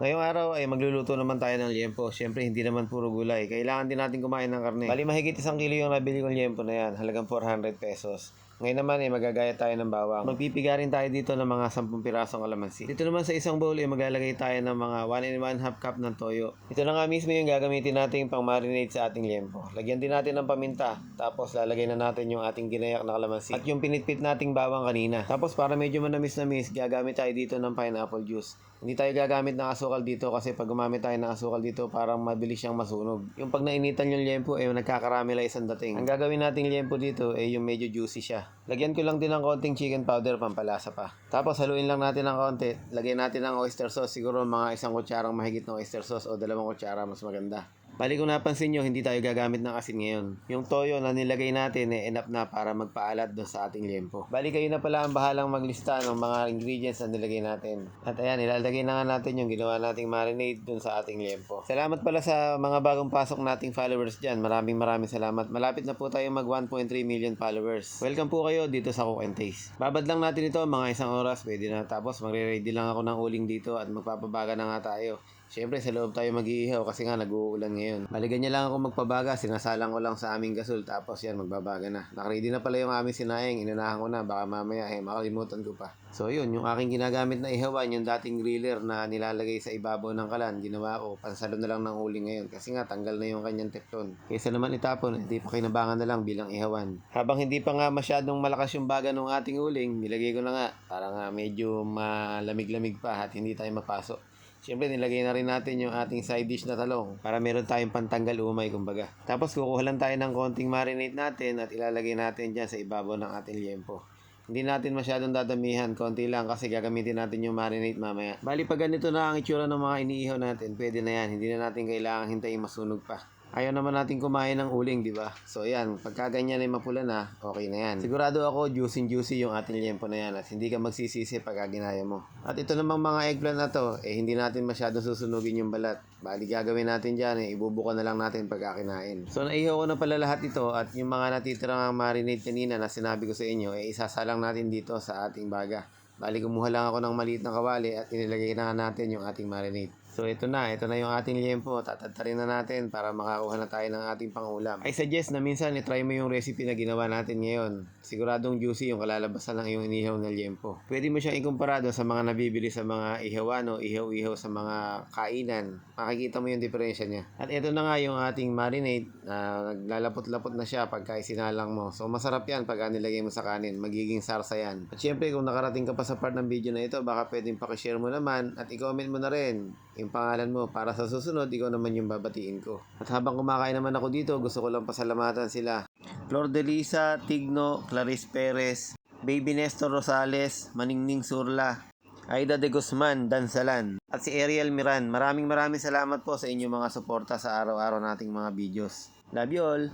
Ngayong araw ay magluluto naman tayo ng liempo. Siyempre, hindi naman puro gulay. Kailangan din natin kumain ng karne. Bali, mahigit isang kilo yung nabili kong liempo na yan. Halagang 400 pesos. Ngayon naman ay magagaya tayo ng bawang. Magpipiga rin tayo dito ng mga 10 pirasong kalamansi. Dito naman sa isang bowl ay maglalagay tayo ng mga 1 and 1 half cup ng toyo. Ito na nga mismo yung gagamitin natin pang marinate sa ating liempo. Lagyan din natin ng paminta. Tapos lalagay na natin yung ating ginayak na kalamansi. At yung pinitpit nating bawang kanina. Tapos para medyo manamis-namis, gagamit tayo dito ng pineapple juice. Hindi tayo gagamit ng asukal dito kasi pag gumamit tayo ng asukal dito parang mabilis siyang masunog. Yung pag nainitan yung liempo eh nagkakaramelize ang dating. Ang gagawin nating liempo dito eh yung medyo juicy siya. Lagyan ko lang din ng konting chicken powder pampalasa pa. Tapos haluin lang natin ng konti. Lagyan natin ng oyster sauce siguro mga isang kutsarang mahigit ng oyster sauce o dalawang kutsara mas maganda. Bali kung napansin nyo, hindi tayo gagamit ng asin ngayon. Yung toyo na nilagay natin eh, enough na para magpaalat doon sa ating liempo. Bali kayo na pala ang bahalang maglista ng mga ingredients na nilagay natin. At ayan, ilalagay na nga natin yung ginawa nating marinade doon sa ating liempo. Salamat pala sa mga bagong pasok nating followers dyan. Maraming maraming salamat. Malapit na po tayo mag 1.3 million followers. Welcome po kayo dito sa Cook and Taste. Babad lang natin ito mga isang oras. Pwede na. Tapos magre-ready lang ako ng uling dito at magpapabaga na nga tayo. Siyempre, sa loob tayo mag-iihaw kasi nga nag-uulan ngayon. Baligan niya lang ako magpabaga, sinasalang ko lang sa aming gasol, tapos yan, magbabaga na. Nakaready na pala yung aming sinaing, inunahan ko na, baka mamaya eh, makalimutan ko pa. So yun, yung aking ginagamit na ihawan, yung dating griller na nilalagay sa ibabaw ng kalan, ginawa ko, pansalo na lang ng uling ngayon. Kasi nga, tanggal na yung kanyang teflon. Kaysa naman itapon, hindi pa kinabangan na lang bilang ihawan. Habang hindi pa nga masyadong malakas yung baga ng ating uling, nilagay ko na nga, para nga medyo malamig-lamig pa at hindi tayo mapasok. Siyempre, nilagay na rin natin yung ating side dish na talong para meron tayong pantanggal umay, kumbaga. Tapos, kukuha lang tayo ng konting marinate natin at ilalagay natin dyan sa ibabaw ng ating liempo. Hindi natin masyadong dadamihan, konti lang kasi gagamitin natin yung marinate mamaya. Bali, pag ganito na ang itsura ng mga iniihaw natin, pwede na yan. Hindi na natin kailangan hintayin masunog pa. Ayaw naman natin kumain ng uling, di ba? So, yan. Pagka ganyan ay mapula na, okay na yan. Sigurado ako, juicy-juicy yung ating liempo na yan at hindi ka magsisisi pagka ginaya mo. At ito namang mga eggplant na to, eh hindi natin masyado susunugin yung balat. Bali, gagawin natin dyan, eh, ibubuka na lang natin pagka kinain. So, naihaw ko na pala lahat ito at yung mga natitirang marinade kanina na sinabi ko sa inyo, eh isasalang natin dito sa ating baga. Bali, kumuha lang ako ng maliit na kawali at inilagay na natin yung ating marinade. So ito na, ito na yung ating liempo. Tatatarin na natin para makakuha na tayo ng ating pangulam. I suggest na minsan i-try mo yung recipe na ginawa natin ngayon. Siguradong juicy yung kalalabasan ng iyong inihaw na liempo. Pwede mo siyang ikumpara sa mga nabibili sa mga ihawan o ihaw-ihaw sa mga kainan. Makikita mo yung diferensya niya. At ito na nga yung ating marinade na naglalapot-lapot na siya pagka isinalang mo. So masarap yan pag nilagay mo sa kanin. Magiging sarsa yan. At syempre kung nakarating ka pa sa part ng video na ito, baka pwedeng pakishare mo naman at i-comment mo na rin yung pangalan mo para sa susunod ikaw naman yung babatiin ko. At habang kumakain naman ako dito, gusto ko lang pasalamatan sila. Flor de Lisa, Tigno, Clarice Perez, Baby Nestor Rosales, Maningning Surla, Aida de Guzman, Dansalan, at si Ariel Miran. Maraming maraming salamat po sa inyong mga suporta sa araw-araw nating mga videos. Love you all!